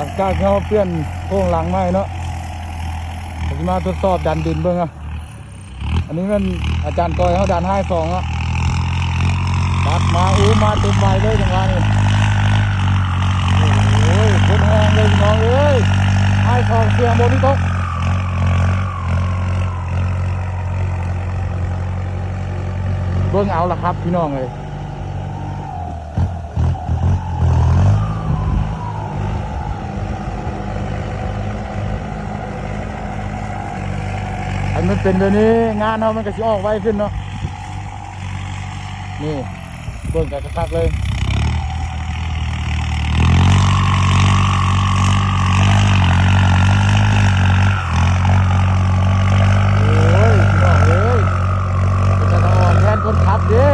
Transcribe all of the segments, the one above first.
หลังจากเขาเปลี่ยนโค้งหลังใหม่เนาะผมมาทดสอบดันดินเบิ่งอะอันนี้มันอาจารย์กอยเขาดันให้สองอะตัดมาอู้มาเต็มใบเลยจังหวะนี้โอ้ยคนแหงเลยพี่น้องเอ้ยให้สองเสียงบนที่ตกเบิ่งเอาละครับพี่น้องเลย อันมันเป็นแบบนี้งานเรามันก็สิออกไวขึ้นเนาะนี่เบิ่งกันสักๆเลย โอ้ยพี่น้องเอ้ยเป็นจะอ่อนแทนคนขับเด้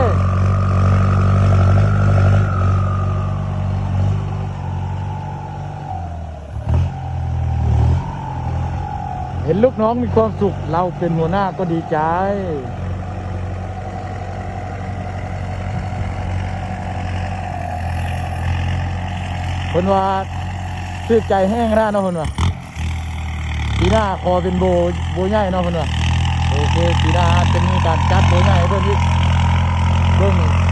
เห็นลูกน้องมีความสุข เราเป็นหัวหน้าก็ดีใจ คนว่าชื่อใจแห้งแล้วเนาะคนว่าปีหน้าคอเป็นโบโบใหญ่เนาะคนว่าโอเคปีหน้าจะมีการจัดโบใหญ่ให้เพิ่อนอีกเบิ่อัด